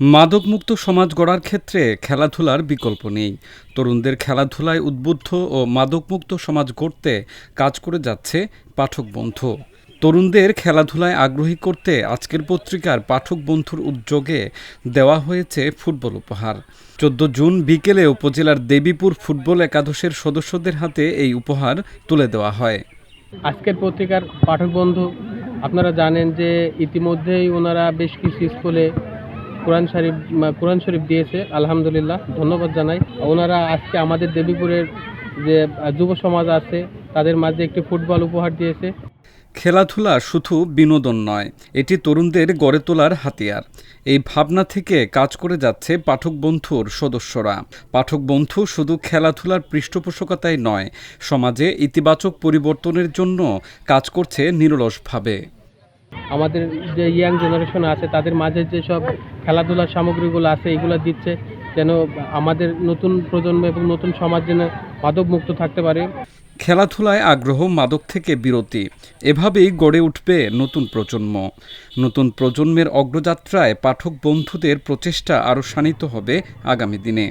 মাদকমুক্ত সমাজ গড়ার ক্ষেত্রে খেলাধুলার বিকল্প নেই। তরুণদের খেলাধুলায় উদ্বুদ্ধ ও মাদকমুক্ত সমাজ গড়তে কাজ করে যাচ্ছে পাঠক বন্ধু। তরুণদের খেলাধুলায় আগ্রহী করতে আজকের পত্রিকার পাঠক বন্ধুর উদ্যোগে দেওয়া হয়েছে ফুটবল উপহার। চোদ্দ জুন বিকেলে উপজেলার দেবীপুর ফুটবল একাদশের সদস্যদের হাতে এই উপহার তুলে দেওয়া হয়। আজকের পত্রিকার পাঠক বন্ধু, আপনারা জানেন যে ইতিমধ্যেই ওনারা বেশ কিছু স্কুলে কোরআন শরীফ কোরআন শরীফ দিয়েছে, আলহামদুলিল্লাহ, ধন্যবাদ জানাই। ওনারা আজকে আমাদের দেবীপুরের যে যুব সমাজ আছে, তাদের মাঝে একটি ফুটবল উপহার দিয়েছে। খেলাধুলা শুধু বিনোদন নয়, এটি তরুণদের গড়ে তোলার হাতিয়ার। এই ভাবনা থেকে কাজ করে যাচ্ছে পাঠক বন্ধুর সদস্যরা। পাঠক বন্ধু শুধু খেলাধুলার পৃষ্ঠপোষকতাই নয়, সমাজে ইতিবাচক পরিবর্তনের জন্য কাজ করছে নিরলসভাবে। আমাদের যে ইয়াং জেনারেশন আছে, তাদের মাঝে যেসব খেলাধুলার সামগ্রীগুলো আছে, এগুলো দিচ্ছে যেন আমাদের নতুন প্রজন্ম এবং নতুন সমাজ যেন মাদক মুক্ত থাকতে পারে। খেলাধুলায় আগ্রহ মাদক থেকে বিরতি। এভাবেই গড়ে উঠবে নতুন প্রজন্ম। নতুন প্রজন্মের অগ্রযাত্রায় পাঠক বন্ধুদের প্রচেষ্টা আরও শানিত হবে আগামী দিনে।